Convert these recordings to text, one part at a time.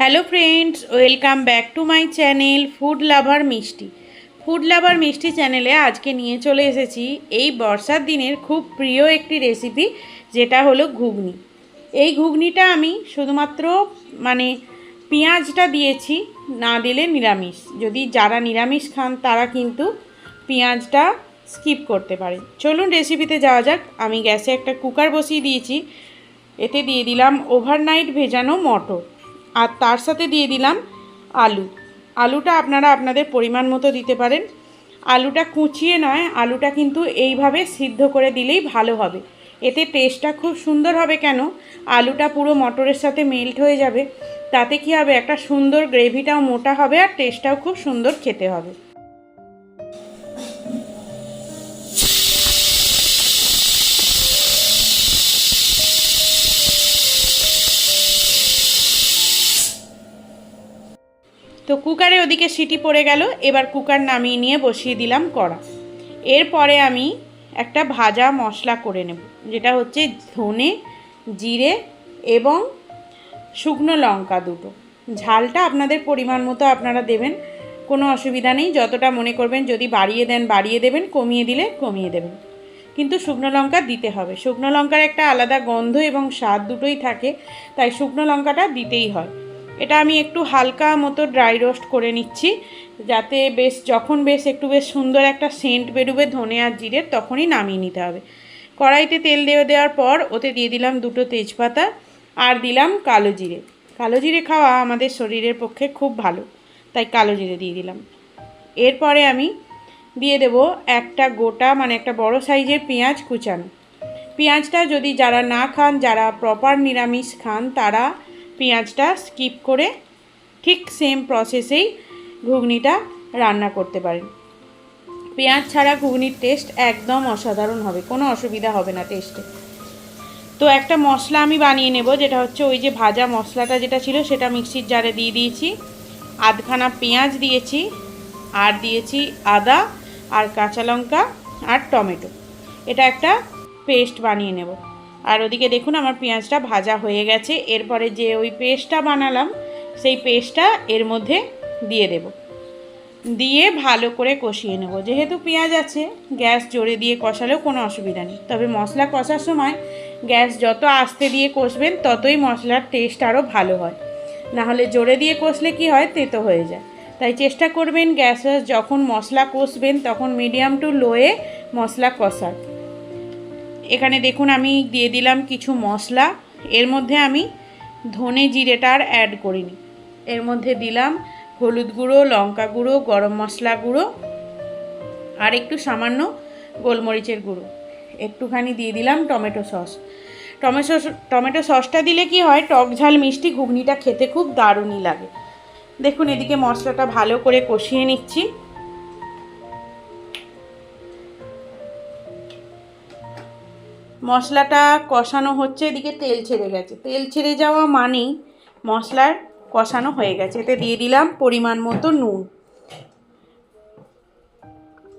Hello friends, welcome back to my channel food lover Mishti. Food lover Mishti চ্যানেলে আজকে নিয়ে চলে এসেছি এই বর্ষার দিনের খুব প্রিয় একটি রেসিপি, যেটা হলো ঘুগনি। এই ঘুগনিটা আমি শুধুমাত্র মানে পেঁয়াজটা দিয়েছি, না দিলে নিরামিষ। যদি যারা নিরামিষ খান, তারা কিন্তু পেঁয়াজটা স্কিপ করতে পারেন। চলুন রেসিপিতে যাওয়া যাক। আমি গ্যাসে একটা কুকার বসিয়ে দিয়েছি। এতে দিয়ে দিলাম ওভারনাইট ভেজানো মটর। আর তার সাথে দিয়ে দিলাম আলু। আলুটা আপনারা আপনাদের পরিমাণ মতো দিতে পারেন। আলুটা কুচিয়ে নয়, আলুটা কিন্তু এইভাবে সিদ্ধ করে দিলেই ভালো হবে। এতে টেস্টটা খুব সুন্দর হবে কেন? আলুটা পুরো মটরের সাথে মেল্ট হয়ে যাবে। তাতে কি হবে? একটা সুন্দর গ্রেভিটাও মোটা হবে আর টেস্টটাও খুব সুন্দর খেতে হবে। তো কুকারে ওদিকে সিটি পড়ে গেল, এবার কুকার নামিয়ে নিয়ে বসিয়ে দিলাম কড়া। এরপরে আমি একটা ভাজা মশলা করে নেব, যেটা হচ্ছে ধনে, জিরে এবং শুকনো লঙ্কা দুটো। ঝালটা আপনাদের পরিমাণ মতো আপনারা দেবেন, কোনো অসুবিধা নেই, যতটা মনে করবেন, যদি বাড়িয়ে দেন বাড়িয়ে দেবেন, কমিয়ে দিলে কমিয়ে দেবেন। কিন্তু শুকনো লঙ্কা দিতে হবে। শুকনো লঙ্কার একটা আলাদা গন্ধ এবং স্বাদ দুটোই থাকে, তাই শুকনো লঙ্কাটা দিতেই হয়। এটা আমি একটু হালকা মতো ড্রাই রোস্ট করে নিচ্ছি, যাতে বেশ, যখন বেশ একটু বেশ সুন্দর একটা সেন্ট বেরোবে ধনে আর জিরের তখনই নামিয়ে নিতে হবে। কড়াইতে তেল দিয়ে দেওয়ার পর ওতে দিয়ে দিলাম দুটো তেজপাতা আর দিলাম কালো জিরে। কালো জিরে খাওয়া আমাদের শরীরের পক্ষে খুব ভালো, তাই কালো জিরে দিয়ে দিলাম। এরপরে আমি দিয়ে দেব একটা গোটা মানে একটা বড় সাইজের পেঁয়াজ কুচানো। পেঁয়াজটা যদি যারা না খান, যারা প্রপার নিরামিষ খান, তারা পেঁয়াজটা স্কিপ করে ঠিক সেম প্রসেসেই ঘুগনিটা রান্না করতে পারেন। পেঁয়াজ ছাড়া ঘুগনির টেস্ট একদম অসাধারণ হবে, কোনো অসুবিধা হবে না টেস্টে তো একটা মশলা আমি বানিয়ে নেব, যেটা হচ্ছে ওই যে ভাজা মশলাটা যেটা ছিল সেটা মিক্সির জারে দিয়ে দিয়েছি। আধখানা পেঁয়াজ দিয়েছি, আর দিয়েছি আদা, আর কাঁচা লঙ্কা, আর টমেটো। এটা একটা পেস্ট বানিয়ে নেব। আর ওদিকে দেখুন আমার পেঁয়াজটা ভাজা হয়ে গেছে। এরপরে যে ওই পেস্টটা বানালাম, সেই পেস্টটা এর মধ্যে দিয়ে দেব। দিয়ে ভালো করে কষিয়ে নেব। যেহেতু পেঁয়াজ আছে, গ্যাস জোরে দিয়ে কষালেও কোনো অসুবিধা নেই। তবে মশলা কষার সময় গ্যাস যত আস্তে দিয়ে কষবেন, ততই মশলার টেস্ট আরও ভালো হয়। নাহলে জোরে দিয়ে কষলে কি হয়? তেতো হয়ে যায়। তাই চেষ্টা করবেন গ্যাসে যখন মশলা কষবেন, তখন মিডিয়াম টু লোয়ে মশলা কষার। এখানে দেখুন আমি দিয়ে দিলাম কিছু মশলা। এর মধ্যে আমি ধনে জিরেটা আর অ্যাড করিনি। এর মধ্যে দিলাম হলুদ গুঁড়ো, লঙ্কা গুঁড়ো, গরম মশলা গুঁড়ো আর একটু সামান্য গোলমরিচের গুঁড়ো। একটুখানি দিয়ে দিলাম টমেটো সস। টমেটো টমেটো সসটা দিলে কি হয়, টক ঝাল মিষ্টি ঘুগনিটা খেতে খুব দারুণই লাগে। দেখুন এদিকে মশলাটা ভালো করে কষিয়ে নিচ্ছি। মশলাটা কষানো হচ্ছে, এদিকে তেল ছেড়ে গেছে। তেল ছেড়ে যাওয়া মানেই মশলার কষানো হয়ে গেছে। এতে দিয়ে দিলাম পরিমাণ মতো নুন।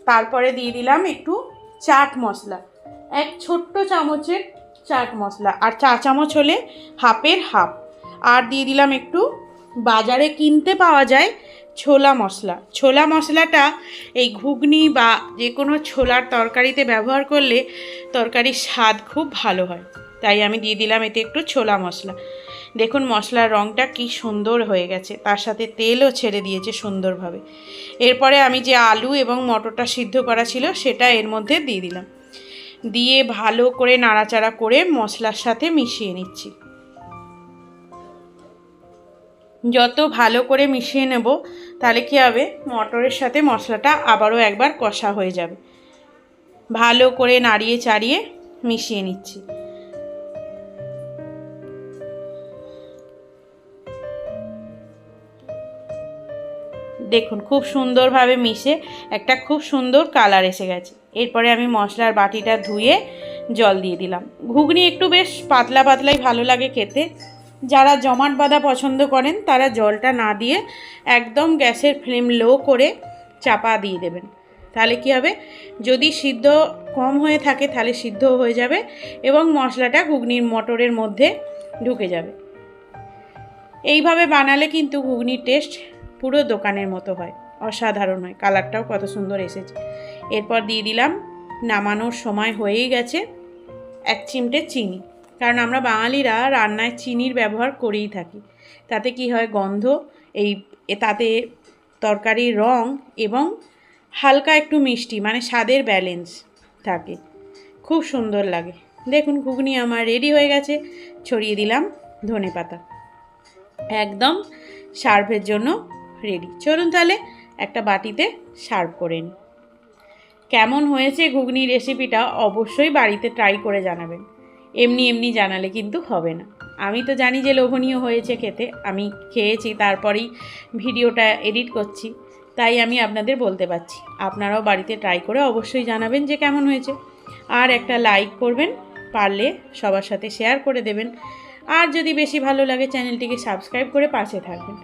তারপরে দিয়ে দিলাম একটু চাট মশলা। এক ছোট্ট চামচের চাট মশলা। আর চা চামচ হলে হাফের হাফ। আর দিয়ে দিলাম একটু বাজারে কিনতে পাওয়া যায় ছোলা মশলা। ছোলা মশলাটা এই ঘুগনি বা যে কোনো ছোলার তরকারিতে ব্যবহার করলে তরকারির স্বাদ খুব ভালো হয়। তাই আমি দিয়ে দিলাম এতে একটু ছোলা মশলা। দেখুন মশলার রঙটা কি সুন্দর হয়ে গেছে। তার সাথে তেলও ছেড়ে দিয়েছে সুন্দরভাবে। এরপরে আমি যে আলু এবং মটরটা সিদ্ধ করা ছিল সেটা এর মধ্যে দিয়ে দিলাম। দিয়ে ভালো করে নাড়াচাড়া করে মশলার সাথে মিশিয়ে নিচ্ছি। যত ভালো করে মিশিয়ে নেব, তাহলে কী হবে? মটরের সাথে মশলাটা আবারও একবার কষা হয়ে যাবে। ভালো করে নাড়িয়ে চাড়িয়ে মিশিয়ে নিচ্ছি। দেখুন, খুব সুন্দরভাবে মিশে একটা খুব সুন্দর কালার এসে গেছে। এরপরে আমি মশলার বাটিটা ধুয়ে জল দিয়ে দিলাম। ঘুগনি একটু বেশ পাতলা পাতলাই ভালো লাগে খেতে। যারা জমাট বাঁধা পছন্দ করেন, তারা জলটা না দিয়ে একদম গ্যাসের ফ্লেম লো করে চাপা দিয়ে দেবেন। তাহলে কী হবে? যদি সিদ্ধ কম হয়ে থাকে, তাহলে সিদ্ধ হয়ে যাবে এবং মশলাটা ঘুগনির মটরের মধ্যে ঢুকে যাবে। এইভাবে বানালে কিন্তু ঘুগনির টেস্ট পুরো দোকানের মতো হয়। অসাধারণ হয়। কালারটাও কত সুন্দর এসেছে। এরপর দিয়ে দিলাম, নামানোর সময় হয়েই গেছে, এক চিমটে চিনি। কারণ আমরা বাঙালিরা রান্নায় চিনির ব্যবহার করেই থাকি। তাতে কি হয়? গন্ধ, এই তাতে তরকারির রং এবং হালকা একটু মিষ্টি মানে স্বাদের ব্যালেন্স থাকে। খুব সুন্দর লাগে। দেখুন, ঘুগনি আমার রেডি হয়ে গেছে। ছড়িয়ে দিলাম ধনে পাতা। একদম সার্ভের জন্য রেডি চলুন তাহলে একটা বাটিতে সার্ভ করে নিই। কেমন হয়েছে ঘুগনি রেসিপিটা অবশ্যই বাড়িতে ট্রাই করে জানাবেন। এমনি এমনি জানালে কিন্তু হবে না। আমি তো জানি যে লোভনীয় হয়েছে খেতে, আমি খেয়েছি, তারপরেই ভিডিওটা এডিট করছি, তাই আমি আপনাদের বলতে পারছি। আপনারাও বাড়িতে ট্রাই করে অবশ্যই জানাবেন যে কেমন হয়েছে। আর একটা লাইক করবেন, পারলে সবার সাথে শেয়ার করে দেবেন। আর যদি বেশি ভালো লাগে চ্যানেলটিকে সাবস্ক্রাইব করে পাশে থাকবেন,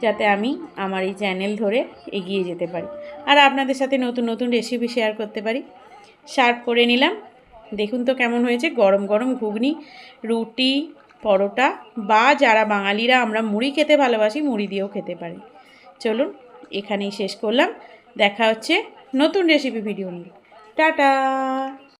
যাতে আমি আমার এই চ্যানেল ধরে এগিয়ে যেতে পারি। আর আপনাদের সাথে নতুন নতুন রেসিপি শেয়ার করতে পারি। সার্ভ করে নিলাম। দেখুন তো কেমন হয়েছে। গরম গরম ঘুগনি, রুটি, পরোটা বা যারা বাঙালিরা আমরা মুড়ি খেতে ভালোবাসি, মুড়ি দিয়েও খেতে পারি। চলুন এখানেই শেষ করলাম। দেখা হচ্ছে নতুন রেসিপি ভিডিও নিয়ে। টাটা!